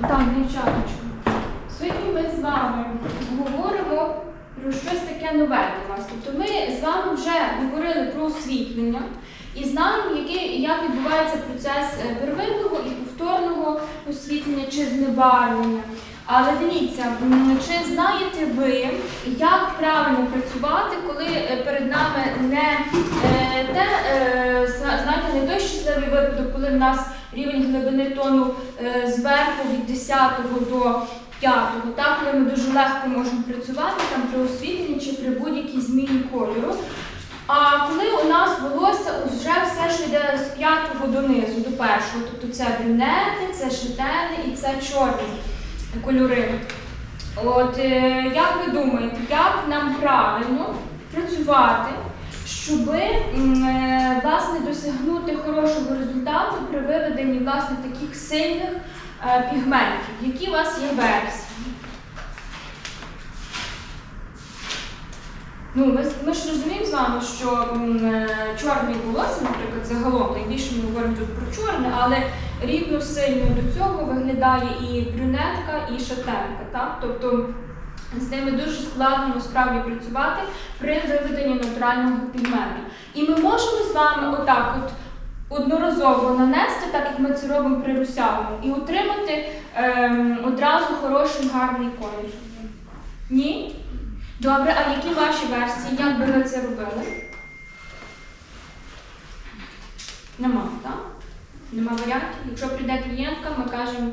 Так, дівчаточко. Сьогодні ми з вами говоримо про щось таке нове для вас. Тобто ми з вами вже говорили про освітлення і знаємо, який, як відбувається процес е, первинного і повторного освітлення чи знебарвлення. Але дивіться, чи знаєте ви, як правильно працювати, коли е, перед нами не е, те, знаєте, не той щасливий випадок, коли в нас рівень глибини тону е, зверху від 10 до 5, так, коли ми дуже легко можемо працювати там при освітленні чи при будь-якій зміні кольору. А коли у нас волосся вже все ж йде з п'ятого донизу, до першого, тобто це брюнети, це шитени і це чорні кольори. От е, як ви думаєте, як нам правильно працювати, щоб власне досягнути хорошого результату при виведенні власне таких сильних е, пігментів? Які у вас є версії? Ну, ми, ми ж розуміємо з вами, що е, волосся, наприклад, загалом, найбільше ми говоримо тут про чорне, але рівно сильно до цього виглядає і брюнетка, і шатенка. Так? Тобто з ними дуже складно насправді працювати при виведенні натурального пігменту. І ми можемо з вами отак от одноразово нанести, так як ми це робимо при русявому, і отримати ем, одразу хороший гарний колір. Ні? Добре, а які ваші версії? Як би ви це робили? Нема, так? Нема варіантів. Якщо прийде клієнтка, ми кажемо,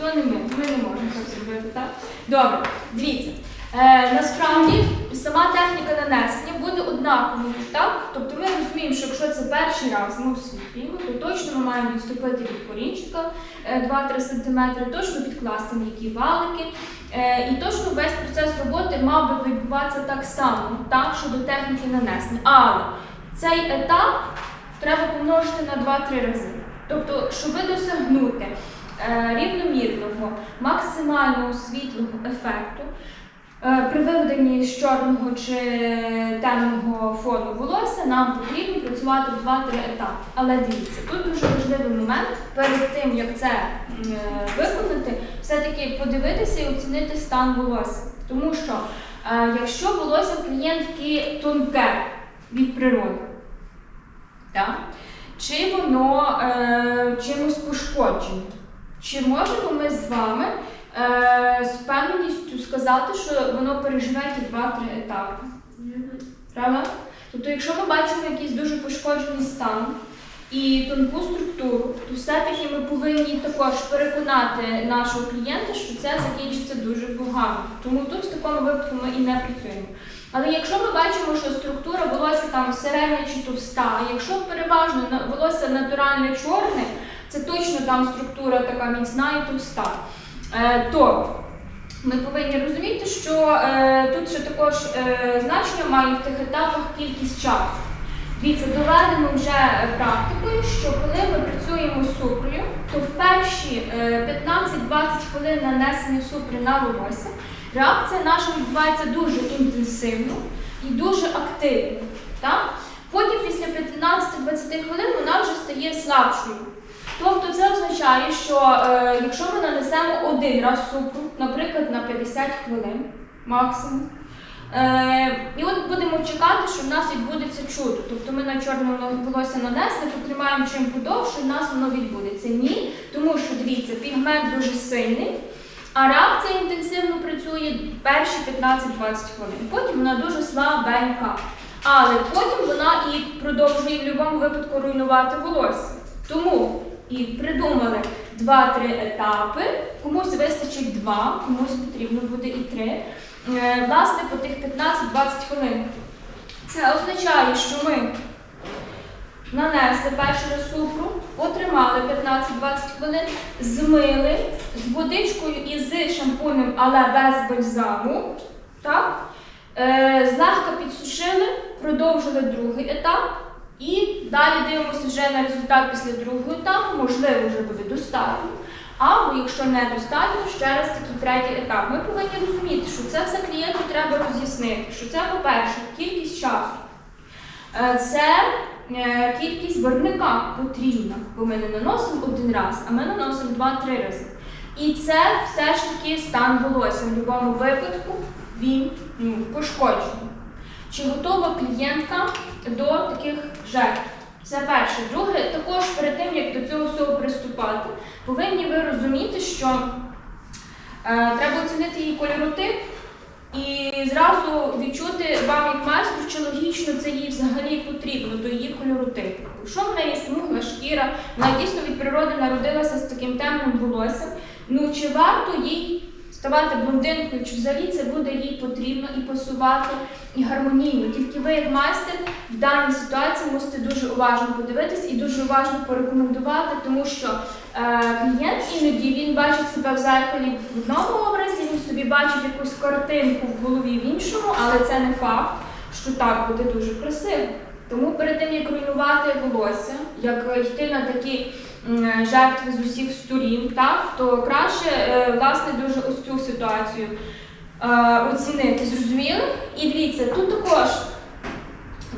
то не ми, ми не можемо так зробити, так? Добре, дивіться. Е, насправді сама техніка нанесення буде однаковою, так? Тобто ми розуміємо, що якщо це перший раз ми освітлюємо, то точно ми маємо відступити від корінчика е, 2-3 см, точно підкласти м'які валики. Е, і точно весь процес роботи мав би відбуватися так само, так, щодо техніки нанесення. Але цей етап треба помножити на 2-3 рази. Тобто, щоб досягнути е, рівномірного, максимального світлого ефекту, е, при виведенні з чорного чи темного фону волосся нам потрібно працювати в 2-3 етапи. Але дивіться, тут дуже важливий момент перед тим, як це е, виконати, все-таки подивитися і оцінити стан волосся. Тому що е, якщо волосся клієнтки тонке від природи, так? чи воно е, чимось пошкоджене, чи можемо ми з вами е, з впевненістю сказати, що воно переживе ті 2-3 етапи? Правда? Тобто, якщо ми бачимо якийсь дуже пошкоджений стан і тонку структуру, то все-таки ми повинні також переконати нашого клієнта, що це закінчиться дуже погано. Тому тут в такому випадку ми і не працюємо. Але якщо ми бачимо, що структура волосся там середня чи товста, якщо переважно волосся натуральне чорне, це точно там структура така міцна і товста, е, то ми повинні розуміти, що е, тут ще також е, значення має в тих етапах кількість часу. Дивіться, доведено вже практикою, що коли ми працюємо з супрою, то в перші е, 15-20 хвилин нанесення супри на волосся реакція наша відбувається дуже інтенсивно і дуже активно. Так? Потім після 15-20 хвилин вона вже стає слабшою. Тобто це означає, що е, якщо ми нанесемо один раз супру, наприклад, на 50 хвилин максимум, е, і от будемо чекати, що в нас відбудеться чудо. Тобто ми на чорне волосся нанесли, потримаємо чим подовше, в нас воно відбудеться. Ні, тому що дивіться, пігмент дуже сильний, а реакція інтенсивно працює перші 15-20 хвилин. Потім вона дуже слабенька. Але потім вона і продовжує в будь-якому випадку руйнувати волосся. Тому і придумали 2-3 етапи. Комусь вистачить 2, комусь потрібно буде і 3. Е, Власне, по тих 15-20 хвилин. Це означає, що ми нанесли раз супру, потримали 15-20 хвилин, змили з водичкою і з шампунем, але без бальзаму. Так? Е, злегка підсушили, продовжили другий етап. І далі дивимося вже на результат після другого етапу, можливо, вже буде достатньо. Або якщо не достатньо, ще раз такий третій етап. Ми повинні розуміти, що це все клієнту треба роз'яснити. Що це, по-перше, кількість часу. Е, Це е, кількість барвника потрібна, бо ми не наносимо один раз, а ми наносимо два-три рази. І це все ж таки стан волосся. В будь-якому випадку він ну, пошкоджений. Чи готова клієнтка до таких жертв? Це перше. Друге, також перед тим, як до цього всього приступати, повинні ви розуміти, що е, треба оцінити її кольоротип і зразу відчути вам як майстру, чи логічно це їй взагалі потрібно до її кольоротипу. Якщо в неї смугла шкіра, вона дійсно від природи народилася з таким темним волоссям, ну чи варто їй ставати блондинкою, чи взагалі це буде їй потрібно і пасувати, і гармонійно. Тільки ви, як майстер, в даній ситуації мусите дуже уважно подивитись і дуже уважно порекомендувати, тому що е, клієнт іноді він бачить себе в зеркалі в одному образі, він собі бачить якусь картинку в голові в іншому, але це не факт, що так буде дуже красиво. Тому перед тим як руйнувати волосся, як йти на такі жертви з усіх сторін, так то краще е, власне дуже ось цю ситуацію е, оцінити. Зрозуміли? І дивіться, тут також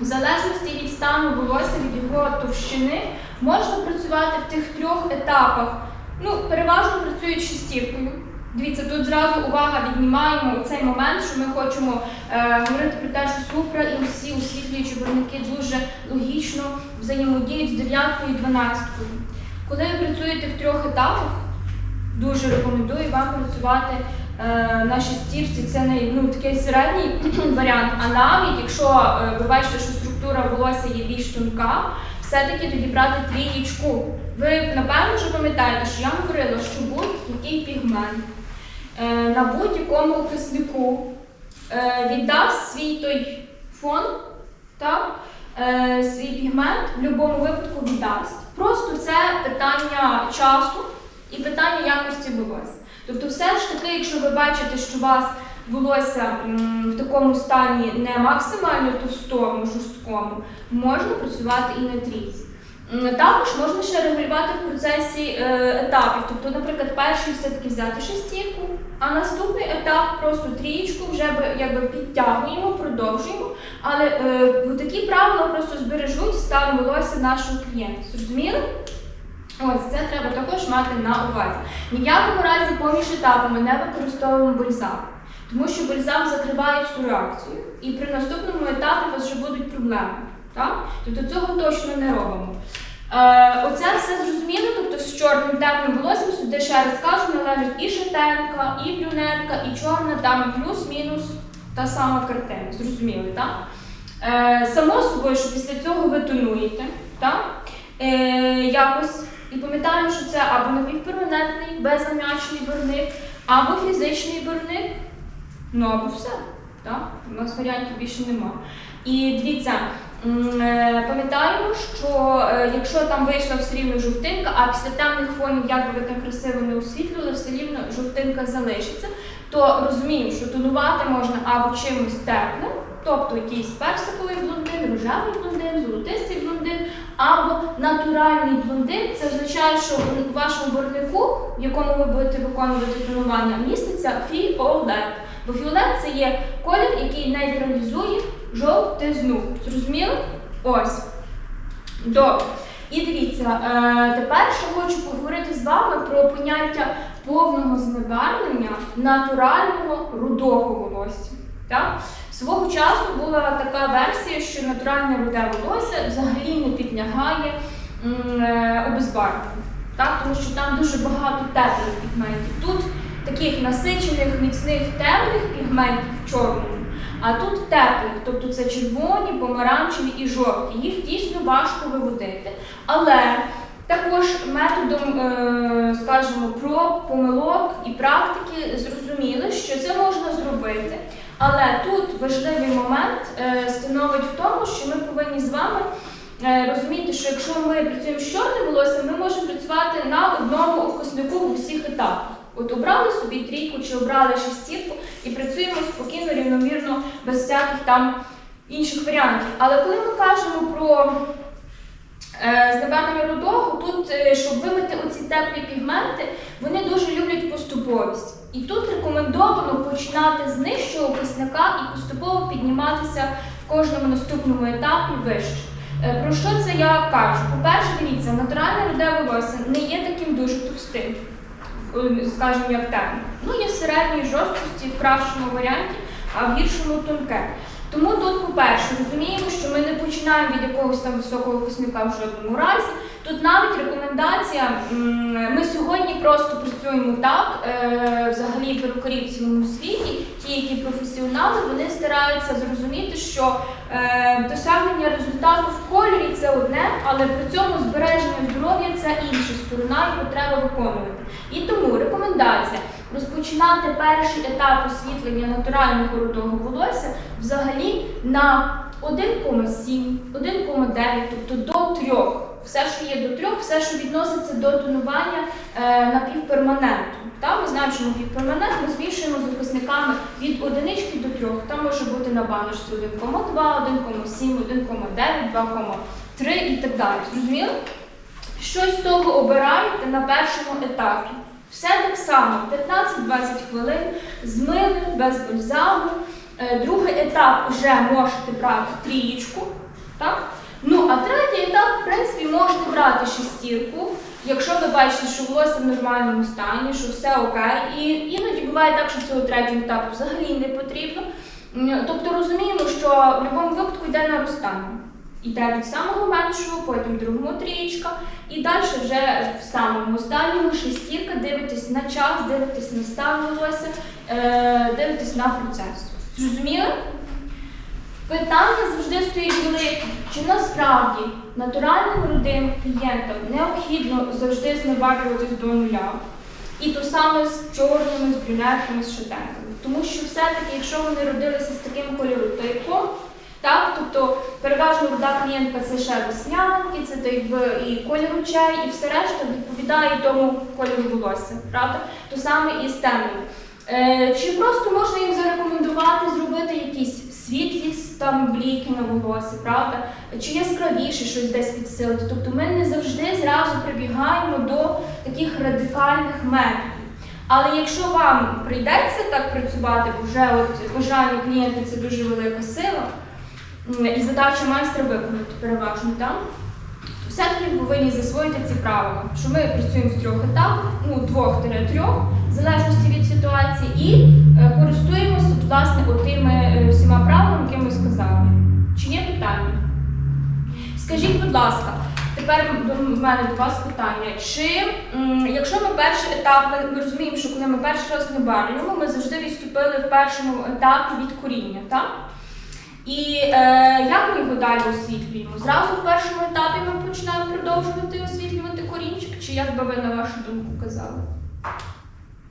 в залежності від стану волосся, від його товщини, можна працювати в тих трьох етапах. Ну, переважно працюють шестіркою. Дивіться, тут зразу увага віднімаємо цей момент, що ми хочемо е, говорити про те, що супра і всі освітлюючі барвники дуже логічно взаємодіють з дев'яткою і дванадцяткою. Коли ви працюєте в трьох етапах, дуже рекомендую вам працювати е, на шестірці. Це не ну, такий середній варіант. А навіть якщо е, ви бачите, що структура волосся є більш тонка, все-таки тоді брати трієчку. Ви напевно вже пам'ятаєте, що я говорила, що будь-який пігмент е, на будь-якому окиснику е, віддасть свій той фон, так? Е, свій пігмент в будь-якому випадку віддасть. Просто це питання часу і питання якості волосся. Тобто, все ж таки, якщо ви бачите, що у вас волосся в такому стані не максимально товстому, жорсткому, можна працювати і на трійці. Також можна ще регулювати в процесі е, етапів. Тобто, наприклад, перший все-таки взяти шестірку, а наступний етап просто трієчку вже якби підтягуємо, продовжуємо. Але е, такі правила просто збережуть стан волосся нашого клієнта. Зрозуміли? Ось це треба також мати на увазі. Ні в якому разі поміж етапами не використовуємо бальзам, тому що бальзам закриває всю реакцію, і при наступному етапі у вас вже будуть проблеми. Так? Тобто цього точно не робимо. Е, оце все зрозуміло, тобто з чорним темним волоссям сюди ще раз кажу, належить і шатенка, і брюнетка, і чорна, там плюс-мінус та сама картина. Зрозуміли, так? Е, само собою, що після цього ви тонуєте, так? Е, якось. І пам'ятаємо, що це або напівперманентний, безам'ячний барвник, або фізичний барвник, ну або все. Так? У нас варіантів більше нема. І дивіться, пам'ятаємо, що е, якщо там вийшла все рівно жовтинка, а після темних фонів, як би ви там красиво не освітлювали, все рівно жовтинка залишиться, то розуміємо, що тонувати можна або чимось теплим, тобто якийсь персиковий блондин, рожевий блондин, золотистий блондин, або натуральний блондин. Це означає, що в вашому барвнику, в якому ви будете виконувати тонування, міститься фіолет. Бо фіолет це є колір, який нейтралізує жовтизну. Зрозуміли? Ось. Добре. І дивіться, е, тепер ще хочу поговорити з вами про поняття повного знебарвлення натурального рудого волосся. Так? Свого часу була така версія, що натуральне руде волосся взагалі не підлягає е, обезбарвленню. Так? Тому що там дуже багато теплих пігментів. Тут таких насичених, міцних темних пігментів в чорному, а тут теплих, тобто це червоні, помаранчеві і жовті. Їх дійсно важко виводити. Але також методом, е, скажімо, проб, помилок і практики зрозуміли, що це можна зробити. Але тут важливий момент е, становить в тому, що ми повинні з вами е, розуміти, що якщо ми працюємо з чорним волоссям, ми можемо працювати на одному окоснику в усіх етапах. От обрали собі трійку чи обрали шестірку і працюємо спокійно, рівномірно, без всяких там інших варіантів. Але коли ми кажемо про е, знебарвлення рудого, тут, е, щоб вимити оці теплі пігменти, вони дуже люблять поступовість. І тут рекомендовано починати з нижчого кисника і поступово підніматися в кожному наступному етапі вище. Е, Про що це я кажу? По-перше, дивіться, натуральне руде волосся не є таким дуже товстим, скажімо, як темне. Ну, є середньої жорсткості в кращому варіанті, а в гіршому тонке. Тому тут, по-перше, розуміємо, що ми не починаємо від якогось там високого кисника в жодному разі. Тут навіть рекомендація, ми сьогодні просто працюємо так, е, взагалі перукарі в цілому світі, ті, які професіонали, вони стараються зрозуміти, що е, досягнення результату в кольорі це одне, але при цьому збереження здоров'я це інша сторона, яку треба виконувати. І тому рекомендація розпочинати перший етап освітлення натурального рудого волосся взагалі на 1,7, 1,9, тобто до 3. Все, що є до трьох, все, що відноситься до тонування е, напівперманенту. Та, ми знаємо, що напівперманент ми змішуємо з захисниками від одинички до трьох. Там може бути на баночці 1,2, 1,7, 1,9, 2,3 і так далі. Зрозуміло? Щось з того обираєте на першому етапі. Все так само, 15-20 хвилин, змили, без бальзаму. Е, Другий етап вже можете брати трієчку. Так? Ну, а третій етап, в принципі, можете брати шестірку, якщо ви бачите, що волосся в нормальному стані, що все окей. І іноді буває так, що цього третього етапу взагалі не потрібно. Тобто розуміємо, що в будь-якому випадку йде наростання. Іде від самого меншого, потім другому трієчка, і далі вже в самому останньому шестірка, дивитесь на час, дивитесь на стан волосся, е, дивитесь на процес. Зрозуміли? Питання завжди стоїть велике, чи насправді натуральним рудим клієнтам необхідно завжди зневарюватись до нуля. І то саме з чорними, з брюнетками, з шатенками. Тому що все-таки, якщо вони родилися з таким кольоротипом, так, тобто переважно руда клієнтка це ще веснянки, це то якби і колір очей, і все решта відповідає тому кольору волосся, правда? То саме і з темними. Е, чи просто можна їм зарекомендувати зробити якісь світлі там бліки на волосі, правда? Чи яскравіше щось десь підсилити? Тобто ми не завжди зразу прибігаємо до таких радикальних методів. Але якщо вам прийдеться так працювати, бо вже от бажання клієнта це дуже велика сила, і задача майстра виконати переважно там, все-таки повинні засвоїти ці правила, що ми працюємо в трьох етапах, ну двох-трьох, в залежності від ситуації, і е, користуємося власне отими е, всіма правилами, які ми сказали. Чи є питання? Скажіть, будь ласка, тепер в мене до вас питання. Чи м, якщо ми перший етап, ми, ми розуміємо, що коли ми перший раз не барвимо, ми завжди відступили в першому етапі від коріння, так? І е, як ми його далі освітлюємо? Зразу в першому етапі ми починаємо продовжувати освітлювати корінчик, чи як би ви на вашу думку казали?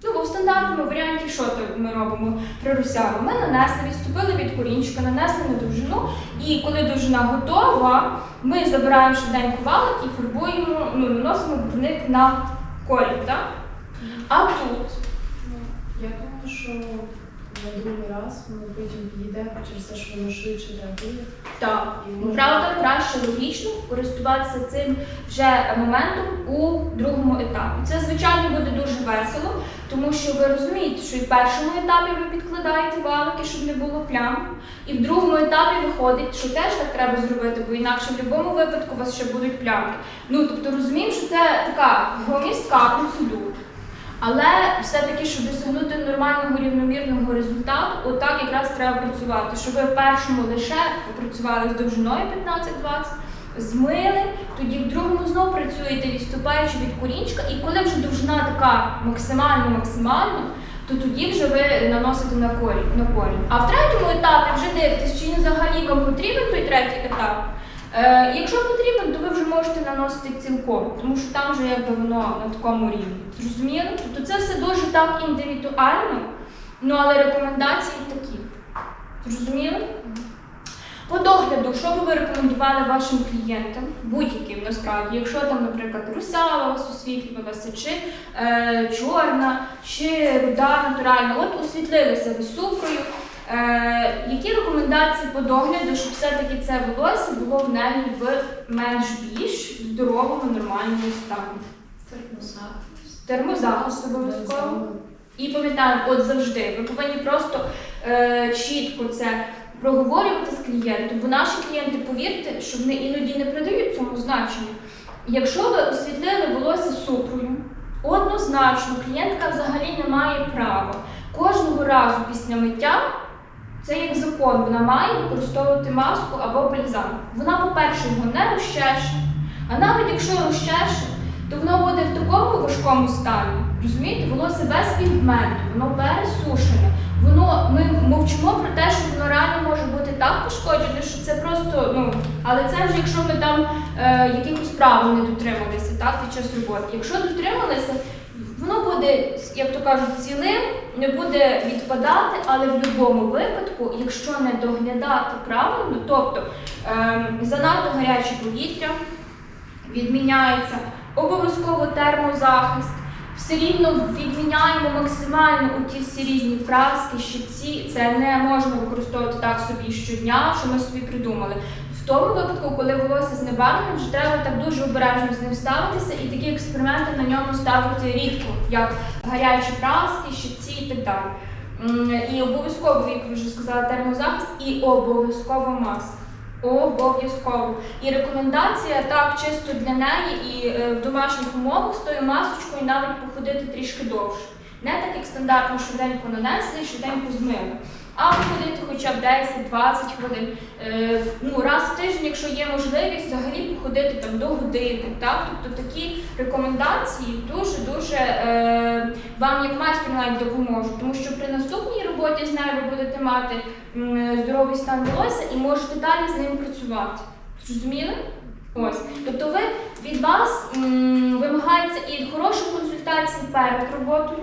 Ну, бо в стандартному варіанті що ми робимо при русяву? Ми нанесли, відступили від корінчика, нанесли на довжину, і коли довжина готова, ми забираємо швиденько валик і фарбуємо, ну, наносимо барвник на корінь, так? А тут Ну, Я думаю, що на другий раз воно потім підійде через те, що воно швидше реагує. так. І можна- Правда, краще логічно користуватися цим вже моментом у другому етапі. Це, звичайно, буде дуже весело, тому що ви розумієте, що і в першому етапі ви підкладаєте валики, щоб не було плям. І в другому етапі виходить, що теж так треба зробити, бо інакше в будь-якому випадку у вас ще будуть плямки. Ну тобто розуміємо, що це така громістка процедура. Але все-таки, щоб досягнути нормального рівномірного результату, отак якраз треба працювати. Щоб ви в першому лише попрацювали з довжиною 15-20, змили, тоді в другому знову працюєте відступаючи від корінчика, і коли вже довжина така максимально-максимально, то тоді вже ви наносите на корінь. На корінь. А в третьому етапі вже дивитесь, чи взагалі вам потрібен той третій етап. Е, якщо потрібен, то ви вже можете наносити цілком, тому що там вже якби воно на такому рівні. Зрозуміло? Тобто це все дуже так індивідуально, ну але рекомендації такі. Зрозуміли? По догляду, що би ви рекомендували вашим клієнтам, будь-яким насправді, якщо там, наприклад, русява вас освітлювалася, чи е, чорна, чи руда натуральна, от освітлилися ви сукрою. Е, які рекомендації по догляду, щоб все-таки це волосся було в неї в менш більш здоровому, нормальному стані? Термозахист обов'язково. І пам'ятаємо, от завжди, ви повинні просто е, чітко це проговорювати з клієнтом, бо наші клієнти, повірте, що вони іноді не придають цьому значення. Якщо ви освітлили волосся супрою, однозначно клієнтка взагалі не має права кожного разу після миття. Це як закон, вона має використовувати маску або бальзам. Вона, по-перше, його не розчеше, а навіть якщо розчеше, то воно буде в такому важкому стані. Розумієте, волосся без пігменту, воно пересушене. Воно ми мовчимо про те, що воно реально може бути так пошкоджене, що це просто ну. Але це вже якщо ми там е, якихось правил не дотрималися так, під час роботи. Якщо дотрималися, воно буде, як то кажуть, цілим, не буде відпадати, але в будь-якому випадку, якщо не доглядати правильно, тобто е, занадто гаряче повітря відміняється, обов'язково термозахист. Все рівно відміняємо максимально у ті всі різні праски, щипці. Це не можна використовувати так собі щодня, що ми собі придумали. Тому випадку, коли волосся знебарвлене, вже треба так дуже обережно з ним ставитися і такі експерименти на ньому ставити рідко, як гарячі праски, щипці і так далі. І обов'язково, як ви вже сказала, термозахист і обов'язково маска. Обов'язково. І рекомендація так чисто для неї і е, в домашніх умовах з тою масочкою навіть походити трішки довше. Не так як стандартно швиденько нанесли і швиденько змили. А походити хоча б 10-20 хвилин. Е, ну, раз в тиждень, якщо є можливість, взагалі походити там до години. Так? Тобто такі рекомендації дуже-дуже е, вам як майстру навіть допоможуть, тому що при наступній роботі з нею ви будете мати здоровий стан волосся і можете далі з ним працювати. Зрозуміли? Ось. Тобто ви від вас м, вимагається і хорошої консультації перед роботою,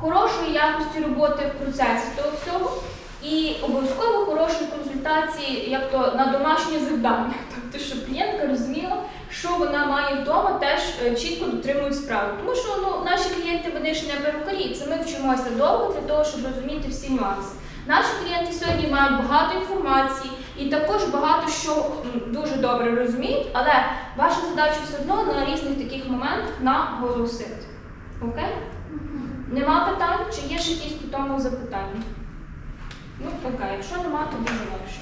хорошої якості роботи в процесі того всього, і обов'язково хорошої консультації, як то на домашнє завдання. Тобто, щоб клієнтка розуміла, що вона має вдома, теж е, чітко дотримують справи. Тому що ну, наші клієнти вони ж не перукарі, це ми вчимося довго для того, щоб розуміти всі нюанси. Наші клієнти сьогодні мають багато інформації і також багато що дуже добре розуміють, але ваша задача все одно на різних таких моментах наголосити. Окей? Нема питань? Чи є ще якісь по тому запитання? Ну, окей, якщо нема, то дуже легше.